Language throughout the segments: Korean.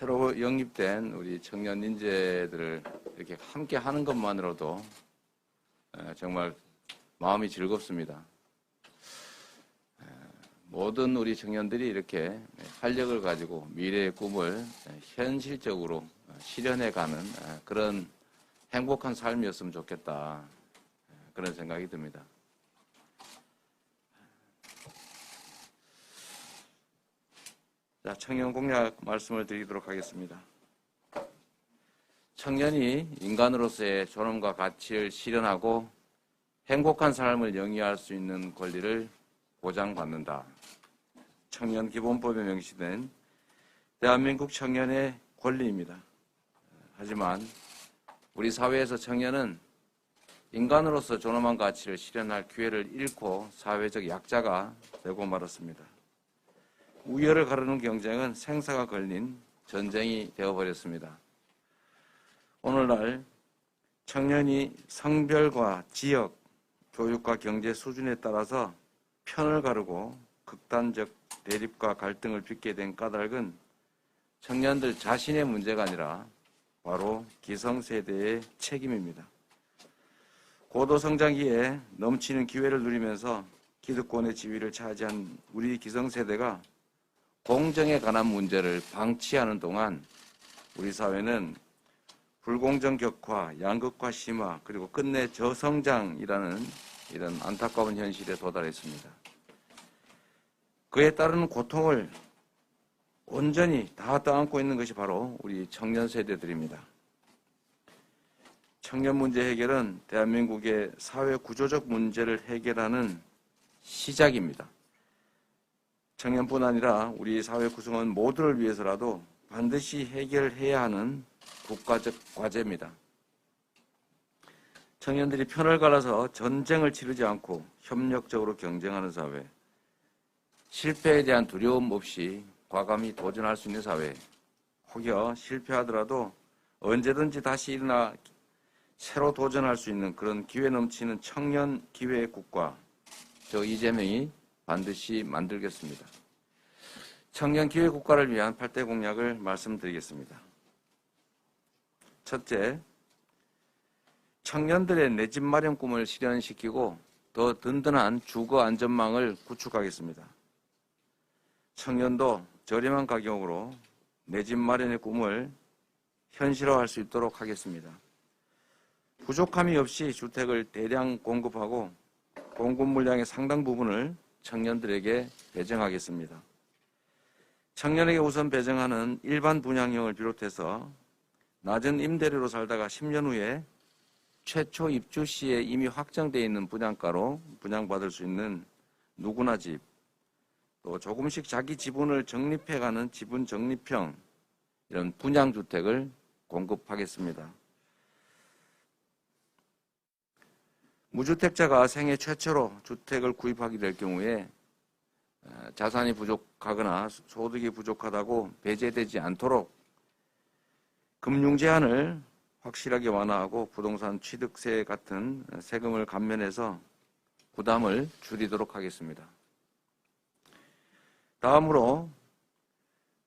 새로 영입된 우리 청년 인재들을 이렇게 함께 하는 것만으로도 에, 정말 마음이 즐겁습니다. 에, 모든 우리 청년들이 이렇게 활력을 가지고 미래의 꿈을 현실적으로 실현해가는 에, 그런 행복한 삶이었으면 좋겠다. 에, 그런 생각이 듭니다. 자, 청년 공약 말씀을 드리도록 하겠습니다. 청년이 인간으로서의 존엄과 가치를 실현하고 행복한 삶을 영위할 수 있는 권리를 보장받는다. 청년 기본법에 명시된 대한민국 청년의 권리입니다. 하지만 우리 사회에서 청년은 인간으로서 존엄한 가치를 실현할 기회를 잃고 사회적 약자가 되고 말았습니다. 우열을 가르는 경쟁은 생사가 걸린 전쟁이 되어버렸습니다. 오늘날 청년이 성별과 지역, 교육과 경제 수준에 따라서 편을 가르고 극단적 대립과 갈등을 빚게 된 까닭은 청년들 자신의 문제가 아니라 바로 기성세대의 책임입니다. 고도성장기에 넘치는 기회를 누리면서 기득권의 지위를 차지한 우리 기성세대가 공정에 관한 문제를 방치하는 동안 우리 사회는 불공정 격화, 양극화 심화, 그리고 끝내 저성장이라는 이런 안타까운 현실에 도달했습니다. 그에 따르는 고통을 온전히 다 떠안고 있는 것이 바로 우리 청년 세대들입니다. 청년 문제 해결은 대한민국의 사회 구조적 문제를 해결하는 시작입니다. 청년뿐 아니라 우리 사회 구성원 모두를 위해서라도 반드시 해결해야 하는 국가적 과제입니다. 청년들이 편을 갈아서 전쟁을 치르지 않고 협력적으로 경쟁하는 사회, 실패에 대한 두려움 없이 과감히 도전할 수 있는 사회, 혹여 실패하더라도 언제든지 다시 일어나 새로 도전할 수 있는 그런 기회 넘치는 청년 기회 국가, 저 이재명이 반드시 만들겠습니다. 청년 기회 국가를 위한 8대 공약을 말씀드리겠습니다. 첫째, 청년들의 내 집 마련 꿈을 실현시키고 더 든든한 주거 안전망을 구축하겠습니다. 청년도 저렴한 가격으로 내 집 마련의 꿈을 현실화할 수 있도록 하겠습니다. 부족함이 없이 주택을 대량 공급하고 공급 물량의 상당 부분을 청년들에게 배정하겠습니다. 청년에게 우선 배정하는 일반 분양형을 비롯해서 낮은 임대료로 살다가 10년 후에 최초 입주 시에 이미 확정되어 있는 분양가로 분양받을 수 있는 누구나 집, 또 조금씩 자기 지분을 적립해가는 지분 적립형 이런 분양주택을 공급하겠습니다. 무주택자가 생애 최초로 주택을 구입하게 될 경우에 자산이 부족하거나 소득이 부족하다고 배제되지 않도록 금융 제한을 확실하게 완화하고 부동산 취득세 같은 세금을 감면해서 부담을 줄이도록 하겠습니다. 다음으로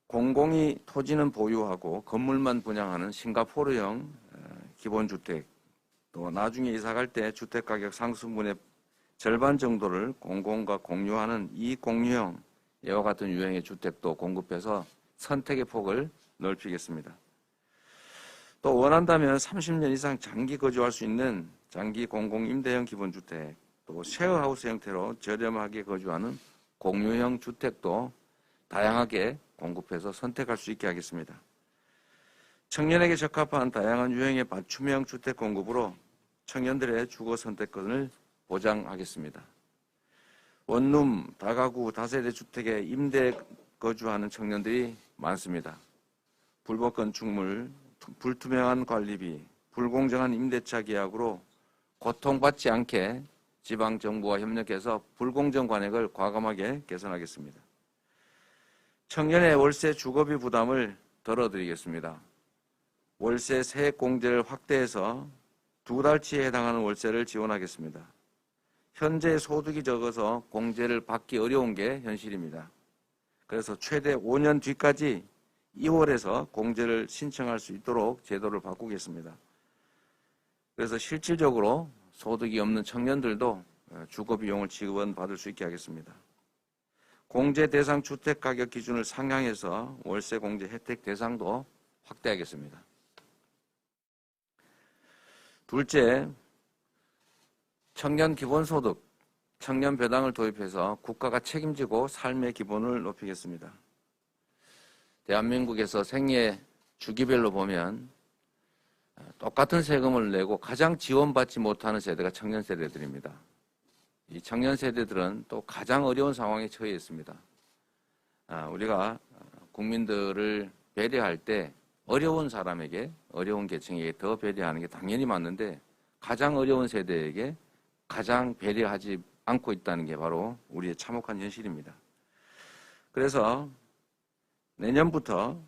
공공이 토지는 보유하고 건물만 분양하는 싱가포르형 기본주택 또 나중에 이사 갈 때 주택가격 상승분의 절반 정도를 공공과 공유하는 이익공유형 이와 같은 유형의 주택도 공급해서 선택의 폭을 넓히겠습니다. 또 원한다면 30년 이상 장기 거주할 수 있는 장기 공공임대형 기본주택, 또 쉐어하우스 형태로 저렴하게 거주하는 공유형 주택도 다양하게 공급해서 선택할 수 있게 하겠습니다. 청년에게 적합한 다양한 유형의 맞춤형 주택 공급으로 청년들의 주거 선택권을 보장하겠습니다. 원룸, 다가구, 다세대 주택에 임대 거주하는 청년들이 많습니다. 불법 건축물, 불투명한 관리비, 불공정한 임대차 계약으로 고통받지 않게 지방정부와 협력해서 불공정 관행을 과감하게 개선하겠습니다. 청년의 월세 주거비 부담을 덜어드리겠습니다. 월세 세액 공제를 확대해서 두 달치에 해당하는 월세를 지원하겠습니다. 현재 소득이 적어서 공제를 받기 어려운 게 현실입니다. 그래서 최대 5년 뒤까지 2월에서 공제를 신청할 수 있도록 제도를 바꾸겠습니다. 그래서 실질적으로 소득이 없는 청년들도 어, 주거 비용을 지원 받을 수 있게 하겠습니다. 공제 대상 주택 가격 기준을 상향해서 월세 공제 혜택 대상도 확대하겠습니다. 둘째, 청년 기본소득, 청년 배당을 도입해서 국가가 책임지고 삶의 기본을 높이겠습니다. 대한민국에서 생애 주기별로 보면 똑같은 세금을 내고 가장 지원받지 못하는 세대가 청년 세대들입니다. 이 청년 세대들은 또 가장 어려운 상황에 처해 있습니다. 아, 우리가 국민들을 배려할 때 어려운 사람에게 어려운 계층에게 더 배려하는 게 당연히 맞는데 가장 어려운 세대에게 가장 배려하지 않고 있다는 게 바로 우리의 참혹한 현실입니다. 그래서 내년부터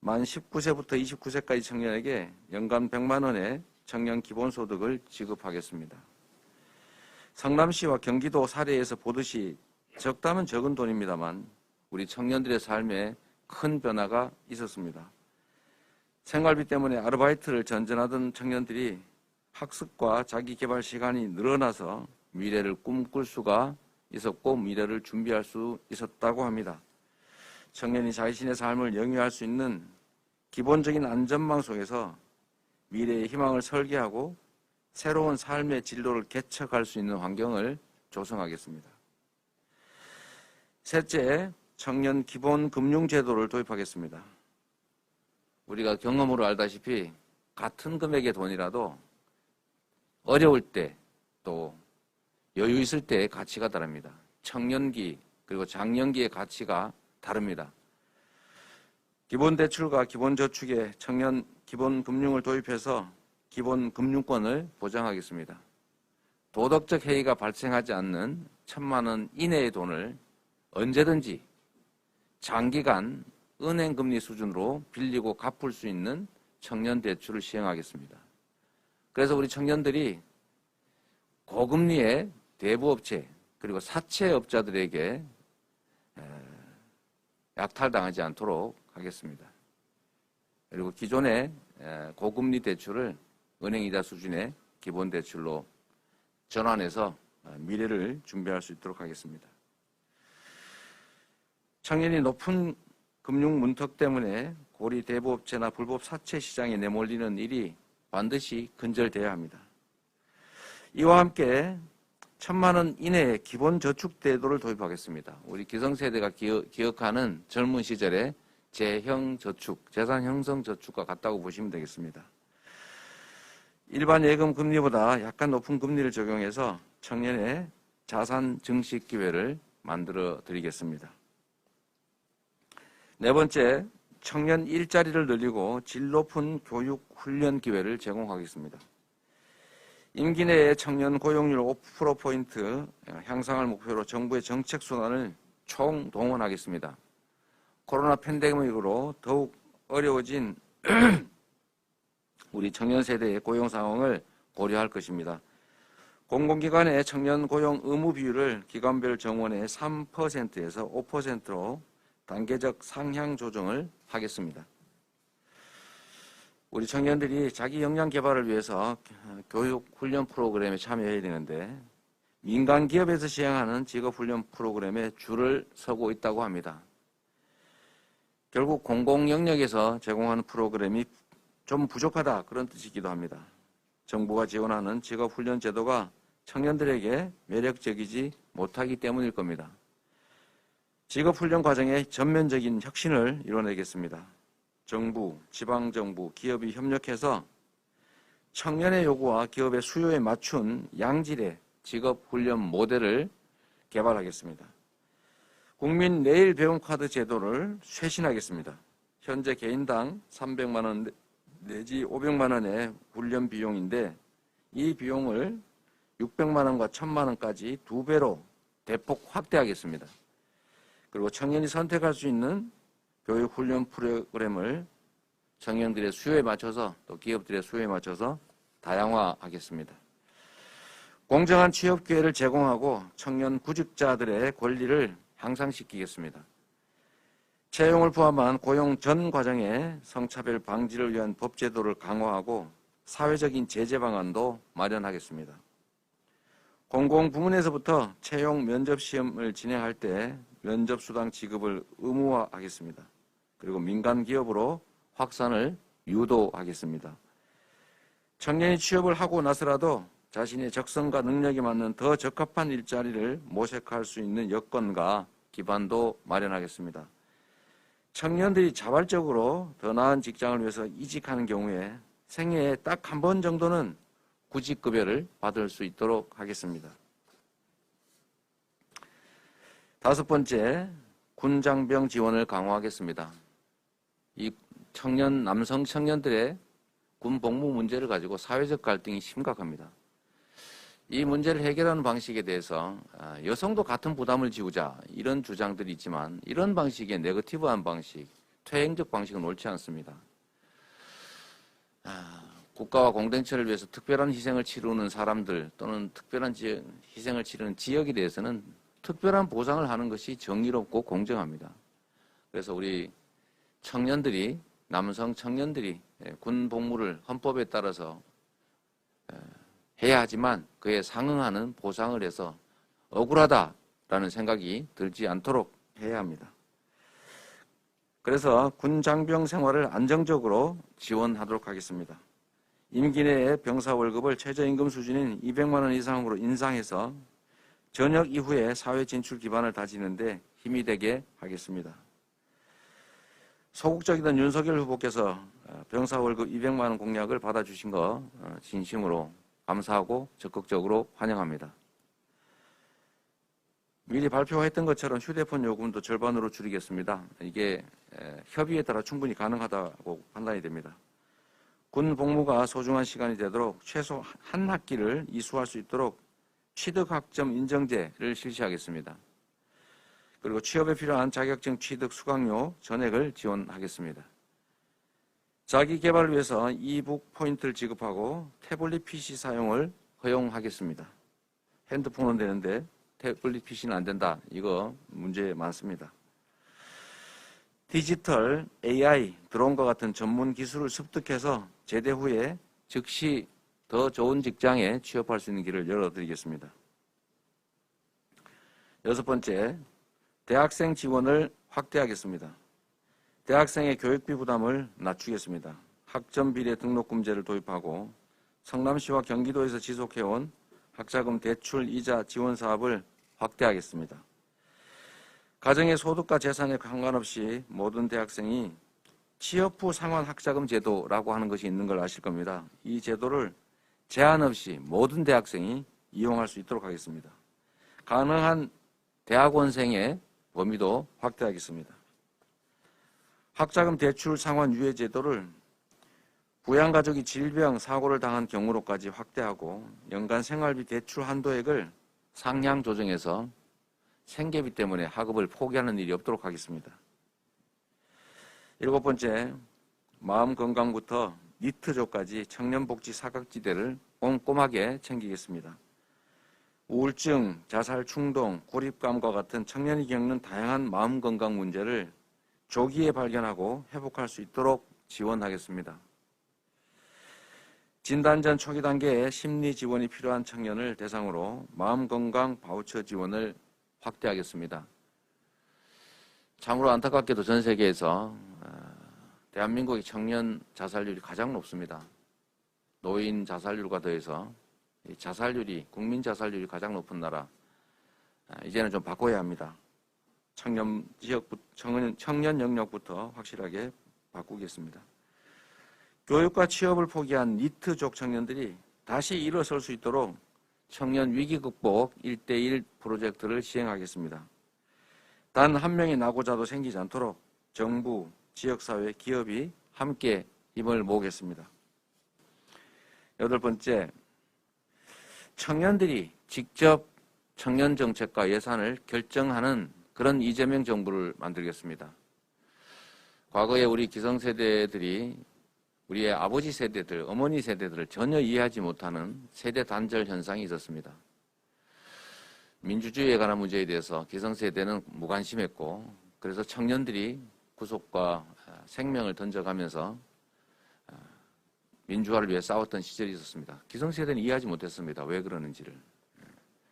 만 19세부터 29세까지 청년에게 연간 100만 원의 청년 기본소득을 지급하겠습니다. 성남시와 경기도 사례에서 보듯이 적다면 적은 돈입니다만 우리 청년들의 삶에 큰 변화가 있었습니다. 생활비 때문에 아르바이트를 전전하던 청년들이 학습과 자기 개발 시간이 늘어나서 미래를 꿈꿀 수가 있었고 미래를 준비할 수 있었다고 합니다. 청년이 자신의 삶을 영위할 수 있는 기본적인 안전망 속에서 미래의 희망을 설계하고 새로운 삶의 진로를 개척할 수 있는 환경을 조성하겠습니다. 셋째, 청년 기본 금융 제도를 도입하겠습니다. 우리가 경험으로 알다시피 같은 금액의 돈이라도 어려울 때 또 여유 있을 때의 가치가 다릅니다. 청년기 그리고 장년기의 가치가 다릅니다. 기본 대출과 기본 저축에 청년 기본 금융을 도입해서 기본 금융권을 보장하겠습니다. 도덕적 해이가 발생하지 않는 천만 원 이내의 돈을 언제든지 장기간 은행 금리 수준으로 빌리고 갚을 수 있는 청년 대출을 시행하겠습니다. 그래서 우리 청년들이 고금리의 대부업체 그리고 사채업자들에게 약탈당하지 않도록 하겠습니다. 그리고 기존의 고금리 대출을 은행 이자 수준의 기본 대출로 전환해서 미래를 준비할 수 있도록 하겠습니다. 청년이 높은 금융 문턱 때문에 고리 대부업체나 불법 사채 시장에 내몰리는 일이 반드시 근절돼야 합니다. 이와 함께 천만 원 이내의 기본 저축 제도를 도입하겠습니다. 우리 기성세대가 기억, 하는 젊은 시절에 재형 저축, 재산 형성 저축과 같다고 보시면 되겠습니다. 일반 예금 금리보다 약간 높은 금리를 적용해서 청년의 자산 증식 기회를 만들어 드리겠습니다. 네 번째, 청년 일자리를 늘리고 질 높은 교육 훈련 기회를 제공하겠습니다. 임기 내에 청년 고용률 5%포인트 향상을 목표로 정부의 정책 순환을 총 동원하겠습니다. 코로나 팬데믹으로 더욱 어려워진 우리 청년 세대의 고용 상황을 고려할 것입니다. 공공기관의 청년 고용 의무 비율을 기관별 정원의 3%에서 5%로 단계적 상향 조정을 하겠습니다. 우리 청년들이 자기 역량 개발을 위해서 교육 훈련 프로그램에 참여해야 되는데 민간 기업에서 시행하는 직업 훈련 프로그램에 줄을 서고 있다고 합니다. 결국 공공 영역에서 제공하는 프로그램이 좀 부족하다 그런 뜻이기도 합니다. 정부가 지원하는 직업 훈련 제도가 청년들에게 매력적이지 못하기 때문일 겁니다. 직업훈련 과정에 전면적인 혁신을 이뤄내겠습니다. 정부, 지방정부, 기업이 협력해서 청년의 요구와 기업의 수요에 맞춘 양질의 직업훈련 모델을 개발하겠습니다. 국민 내일 배움 카드 제도를 쇄신하겠습니다. 현재 개인당 300만 원 내지 500만 원의 훈련 비용인데 이 비용을 600만 원과 1000만 원까지 두 배로 대폭 확대하겠습니다. 그리고 청년이 선택할 수 있는 교육 훈련 프로그램을 청년들의 수요에 맞춰서 또 기업들의 수요에 맞춰서 다양화하겠습니다. 공정한 취업 기회를 제공하고 청년 구직자들의 권리를 향상시키겠습니다. 채용을 포함한 고용 전 과정의 성차별 방지를 위한 법 제도를 강화하고 사회적인 제재 방안도 마련하겠습니다. 공공부문에서부터 채용 면접 시험을 진행할 때 면접 수당 지급을 의무화하겠습니다. 그리고 민간 기업으로 확산을 유도하겠습니다. 청년이 취업을 하고 나서라도 자신의 적성과 능력에 맞는 더 적합한 일자리를 모색할 수 있는 여건과 기반도 마련하겠습니다. 청년들이 자발적으로 더 나은 직장을 위해서 이직하는 경우에 생애에 딱 한 번 정도는 구직급여를 받을 수 있도록 하겠습니다. 다섯 번째, 군장병 지원을 강화하겠습니다. 이 청년, 남성 청년들의 군 복무 문제를 가지고 사회적 갈등이 심각합니다. 이 문제를 해결하는 방식에 대해서 아, 여성도 같은 부담을 지우자 이런 주장들이 있지만 이런 방식의 네거티브한 방식, 퇴행적 방식은 옳지 않습니다. 아, 국가와 공동체를 위해서 특별한 희생을 치르는 사람들 또는 특별한 희생을 치르는 지역에 대해서는 특별한 보상을 하는 것이 정의롭고 공정합니다. 그래서 우리 청년들이 남성 청년들이 예, 군 복무를 헌법에 따라서 예, 해야 하지만 그에 상응하는 보상을 해서 억울하다라는 생각이 들지 않도록 해야 합니다. 그래서 군 장병 생활을 안정적으로 지원하도록 하겠습니다. 임기 내에 병사 월급을 최저임금 수준인 200만 원 이상으로 인상해서 전역 이후에 사회 진출 기반을 다지는데 힘이 되게 하겠습니다. 소극적이던 윤석열 후보께서 병사 월급 200만 원 공약을 받아주신 거 어, 진심으로 감사하고 적극적으로 환영합니다. 미리 발표했던 것처럼 휴대폰 요금도 절반으로 줄이겠습니다. 이게 협의에 따라 충분히 가능하다고 판단이 됩니다. 군 복무가 소중한 시간이 되도록 최소 한 학기를 이수할 수 있도록 취득학점 인정제를 실시하겠습니다. 그리고 취업에 필요한 자격증 취득 수강료 전액을 지원하겠습니다. 자기 개발을 위해서 이북 포인트를 지급하고 태블릿 PC 사용을 허용하겠습니다. 핸드폰은 되는데 태블릿 PC는 안 된다. 이거 문제 많습니다. 디지털, AI, 드론과 같은 전문 기술을 습득해서 제대 후에 즉시 더 좋은 직장에 취업할 수 있는 길을 열어드리겠습니다. 여섯 번째, 대학생 지원을 확대하겠습니다. 대학생의 교육비 부담을 낮추겠습니다. 학점 비례 등록금제를 도입하고 성남시와 경기도에서 지속해온 학자금 대출 이자 지원 사업을 확대하겠습니다. 가정의 소득과 재산에 상관없이 모든 대학생이 취업 후 상환 학자금 제도라고 하는 것이 있는 걸 아실 겁니다. 이 제도를 제한 없이 모든 대학생이 이용할 수 있도록 하겠습니다. 가능한 대학원생의 범위도 확대하겠습니다. 학자금 대출 상환 유예 제도를 부양가족이 질병, 사고를 당한 경우로까지 확대하고 연간 생활비 대출 한도액을 상향 조정해서 생계비 때문에 학업을 포기하는 일이 없도록 하겠습니다. 일곱 번째, 마음 건강부터 니트족까지 청년복지 사각지대를 꼼꼼하게 챙기겠습니다. 우울증, 자살 충동, 고립감과 같은 청년이 겪는 다양한 마음 건강 문제를 조기에 발견하고 회복할 수 있도록 지원하겠습니다. 진단 전 초기 단계에 심리 지원이 필요한 청년을 대상으로 마음 건강 바우처 지원을 확대하겠습니다. 참으로 안타깝게도 전 세계에서 어, 대한민국의 청년 자살률이 가장 높습니다. 노인 자살률과 더해서 자살률이 국민 자살률이 가장 높은 나라 아, 이제는 좀 바꿔야 합니다. 청년 지역 청년, 청년 영역부터 확실하게 바꾸겠습니다. 교육과 취업을 포기한 니트족 청년들이 다시 일어설 수 있도록 청년 위기 극복 1대1 프로젝트를 시행하겠습니다. 단 한 명의 낙오자도 생기지 않도록 정부, 지역사회, 기업이 함께 힘을 모으겠습니다. 여덟 번째, 청년들이 직접 청년 정책과 예산을 결정하는 그런 이재명 정부를 만들겠습니다. 과거에 우리 기성세대들이 우리의 아버지 세대들, 어머니 세대들을 전혀 이해하지 못하는 세대 단절 현상이 있었습니다. 민주주의에 관한 문제에 대해서 기성세대는 무관심했고, 그래서 청년들이 구속과 어, 생명을 던져가면서 어, 민주화를 위해 싸웠던 시절이 있었습니다. 기성세대는 이해하지 못했습니다. 왜 그러는지를.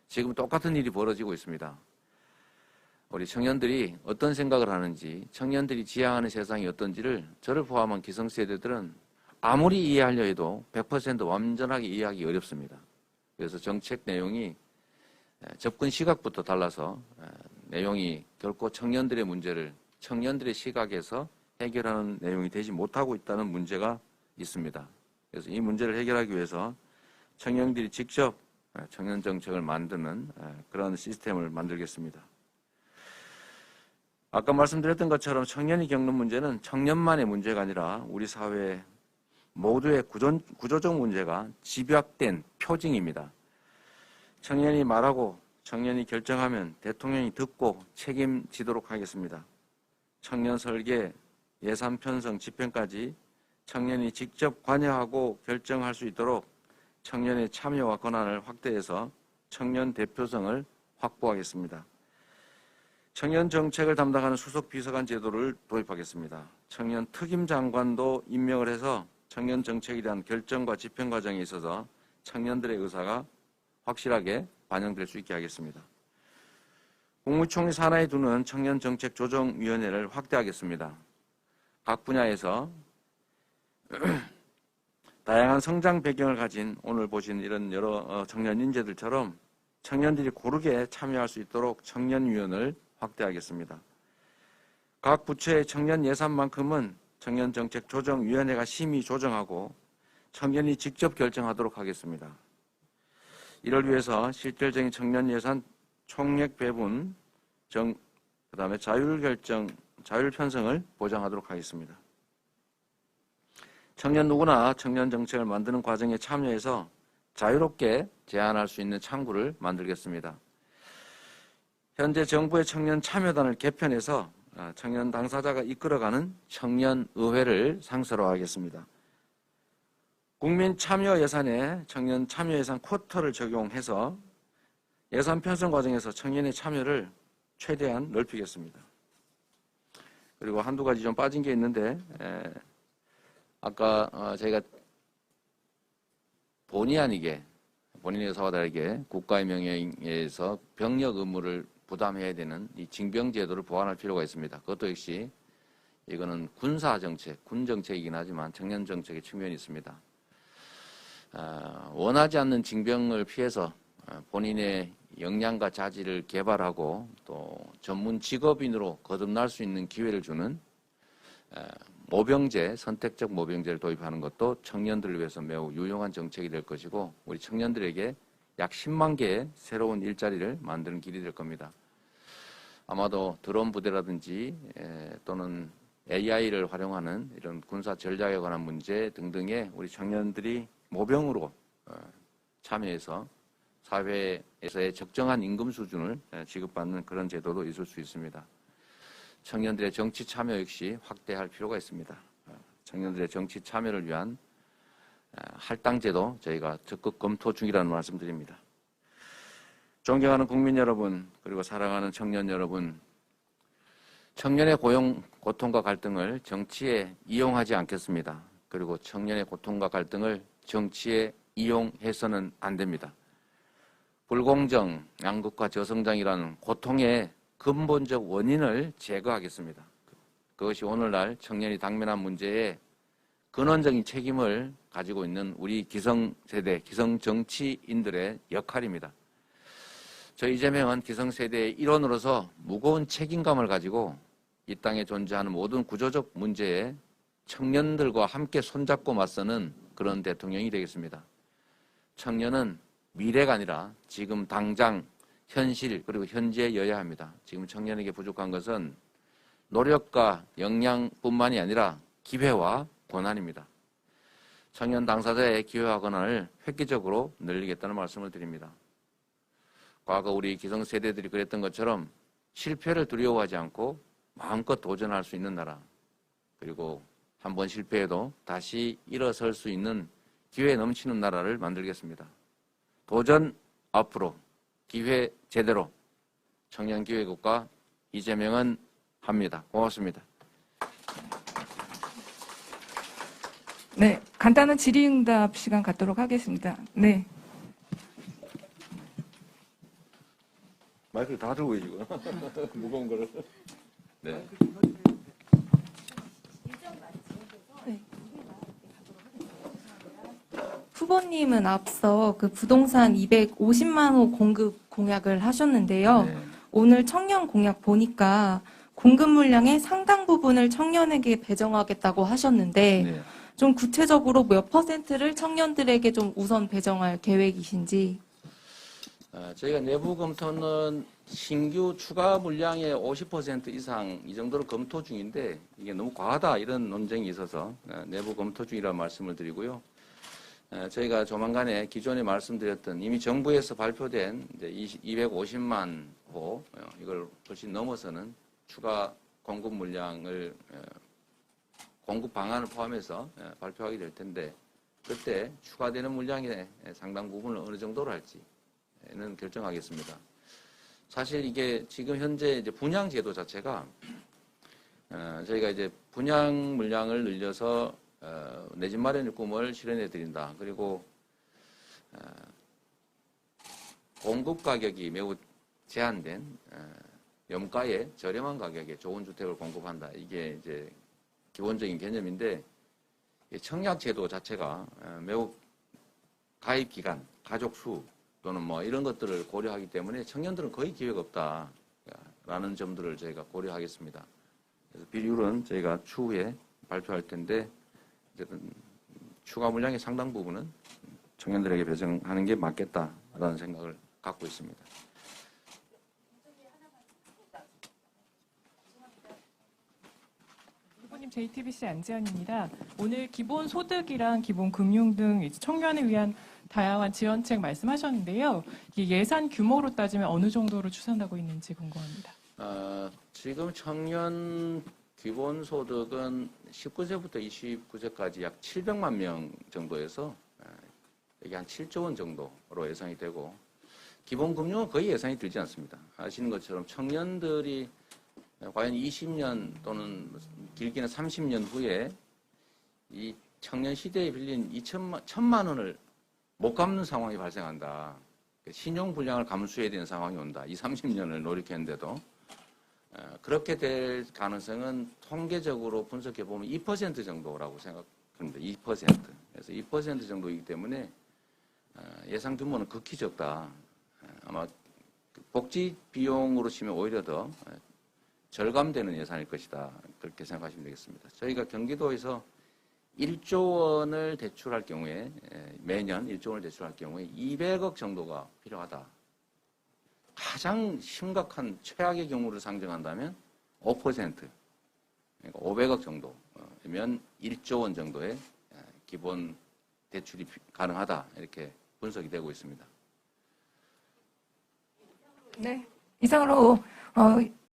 지금 똑같은 일이 벌어지고 있습니다. 우리 청년들이 어떤 생각을 하는지, 청년들이 지향하는 세상이 어떤지를 저를 포함한 기성세대들은 아무리 이해하려 해도 100% 완전하게 이해하기 어렵습니다. 그래서 정책 내용이 접근 시각부터 달라서 내용이 결코 청년들의 문제를 청년들의 시각에서 해결하는 내용이 되지 못하고 있다는 문제가 있습니다. 그래서 이 문제를 해결하기 위해서 청년들이 직접 청년 정책을 만드는 그런 시스템을 만들겠습니다. 아까 말씀드렸던 것처럼 청년이 겪는 문제는 청년만의 문제가 아니라 우리 사회 모두의 구조, 구조적 문제가 집약된 표징입니다. 청년이 말하고 청년이 결정하면 대통령이 듣고 책임지도록 하겠습니다. 청년 설계, 예산 편성, 집행까지 청년이 직접 관여하고 결정할 수 있도록 청년의 참여와 권한을 확대해서 청년 대표성을 확보하겠습니다. 청년 정책을 담당하는 수석 비서관 제도를 도입하겠습니다. 청년 특임 장관도 임명을 해서 청년 정책에 대한 결정과 집행 과정에 있어서 청년들의 의사가 확실하게 반영될 수 있게 하겠습니다. 국무총리 산하에 두는 청년정책조정위원회를 확대하겠습니다. 각 분야에서 다양한 성장 배경을 가진 오늘 보신 이런 여러 어, 청년 인재들처럼 청년들이 고르게 참여할 수 있도록 청년위원을 확대하겠습니다. 각 부처의 청년 예산만큼은 청년정책조정위원회가 심의 조정하고 청년이 직접 결정하도록 하겠습니다. 이를 위해서 실질적인 청년 예산 총액 배분, 정, 그 다음에 자율 결정, 자율 편성을 보장하도록 하겠습니다. 청년 누구나 청년 정책을 만드는 과정에 참여해서 자유롭게 제안할 수 있는 창구를 만들겠습니다. 현재 정부의 청년 참여단을 개편해서 아, 청년 당사자가 이끌어가는 청년의회를 상설화하겠습니다. 국민 참여 예산에 청년 참여 예산 쿼터를 적용해서 예산 편성 과정에서 청년의 참여를 최대한 넓히겠습니다. 그리고 한두 가지 좀 빠진 게 있는데 에, 아까 어, 저희가 본의 아니게 본인의 의사와 다르게 국가의 명예에서 병력 의무를 부담해야 되는 이 징병 제도를 보완할 필요가 있습니다. 그것도 역시 이거는 군사 정책, 군 정책이긴 하지만 청년 정책의 측면이 있습니다. 어, 원하지 않는 징병을 피해서 어, 본인의 역량과 자질을 개발하고 또 전문 직업인으로 거듭날 수 있는 기회를 주는 어, 모병제, 선택적 모병제를 도입하는 것도 청년들을 위해서 매우 유용한 정책이 될 것이고 우리 청년들에게 약 10만 개의 새로운 일자리를 만드는 길이 될 겁니다. 아마도 드론 부대라든지 또는 AI를 활용하는 이런 군사 전략에 관한 문제 등등에 우리 청년들이 모병으로 어, 참여해서 사회에서의 적정한 임금 수준을 지급받는 그런 제도도 있을 수 있습니다. 청년들의 정치 참여 역시 확대할 필요가 있습니다. 어, 청년들의 정치 참여를 위한 할당제도 저희가 적극 검토 중이라는 말씀드립니다. 존경하는 국민 여러분, 그리고 사랑하는 청년 여러분, 청년의 고용, 고통과 갈등을 정치에 이용하지 않겠습니다. 그리고 청년의 고통과 갈등을 정치에 이용해서는 안 됩니다. 불공정, 양극화 저성장이라는 고통의 근본적 원인을 제거하겠습니다. 그것이 오늘날 청년이 당면한 문제에 근원적인 책임을 가지고 있는 우리 기성세대, 기성정치인들의 역할입니다. 저 이재명은 기성세대의 일원으로서 무거운 책임감을 가지고 이 땅에 존재하는 모든 구조적 문제에 청년들과 함께 손잡고 맞서는 그런 대통령이 되겠습니다. 청년은 미래가 아니라 지금 당장 현실 그리고 현재여야 합니다. 지금 청년에게 부족한 것은 노력과 역량뿐만이 아니라 기회와 권한입니다. 청년 당사자의 기회와 권한을 획기적으로 늘리겠다는 말씀을 드립니다. 과거 우리 기성세대들이 그랬던 것처럼 실패를 두려워하지 않고 마음껏 도전할 수 있는 나라 그리고 한 번 실패해도 다시 일어설 수 있는 기회 넘치는 나라를 만들겠습니다. 도전 앞으로 기회 제대로 청년기회국가 이재명은 합니다. 고맙습니다. 네, 간단한 질의응답 시간 갖도록 하겠습니다. 네. 마이크를 다 들고 계시구나. 무거운 거를. 네. 후보님은 앞서 그 부동산 250만 호 공급 공약을 하셨는데요. 네. 오늘 청년 공약 보니까 공급 물량의 상당 부분을 청년에게 배정하겠다고 하셨는데 네. 좀 구체적으로 몇 퍼센트를 청년들에게 좀 우선 배정할 계획이신지 어, 저희가 내부 검토는 신규 추가 물량의 50% 이상 이 정도로 검토 중인데 이게 너무 과하다 이런 논쟁이 있어서 어, 내부 검토 중이라는 말씀을 드리고요. 어, 저희가 조만간에 기존에 말씀드렸던 이미 정부에서 발표된 이제 20 250만 호 어, 이걸 훨씬 넘어서는 추가 공급 물량을 어, 공급 방안을 포함해서 어, 발표하게 될 텐데 그때 추가되는 물량의 상당 부분을 어느 정도로 할지 는 결정하겠습니다. 사실 이게 지금 현재 이제 분양 제도 자체가 어, 저희가 이제 분양 물량을 늘려서 어, 내집 마련의 꿈을 실현해 드린다. 그리고 어, 공급 가격이 매우 제한된 어, 염가에 저렴한 가격에 좋은 주택을 공급한다. 이게 이제 기본적인 개념인데 이 청약 제도 자체가 어, 매우 가입 기간, 가족 수 또는 뭐 이런 것들을 고려하기 때문에 청년들은 거의 기회가 없다라는 점들을 저희가 고려하겠습니다. 그래서 비율은 저희가 추후에 발표할 텐데 추가 물량의 상당 부분은 청년들에게 배정하는 게 맞겠다라는 생각을 갖고 있습니다. JTBC 안지현입니다. 오늘 기본 소득이랑 기본 금융 등 청년을 위한 다양한 지원책 말씀하셨는데요. 예산 규모로 따지면 어느 정도로 추산하고 있는지 궁금합니다. 어, 지금 청년 기본소득은 19세부터 29세까지 약 700만 명 정도에서 어, 이게 한 7조 원 정도로 예상이 되고 기본금융은 거의 예상이 들지 않습니다. 아시는 것처럼 청년들이 과연 20년 또는 길게는 30년 후에 이 청년 시대에 빌린 2천만 천만 원을 못 갚는 상황이 발생한다. 신용 불량을 감수해야 되는 상황이 온다. 이 30년을 노력했는데도 어, 그렇게 될 가능성은 통계적으로 분석해 보면 2% 정도라고 생각합니다. 2%. 그래서 2% 정도이기 때문에 어, 예상 규모는 극히 적다. 어, 아마 그 복지 비용으로 치면 오히려 더 어, 절감되는 예산일 것이다. 그렇게 생각하시면 되겠습니다. 저희가 경기도에서 1조 원을 대출할 경우에 에, 매년 1조 원을 대출할 경우에 200억 정도가 필요하다. 가장 심각한 최악의 경우를 상정한다면 5% 그러니까 500억 정도면 1조 원 정도의 에, 기본 대출이 피- 가능하다 이렇게 분석이 되고 있습니다. 네. 이상으로 어,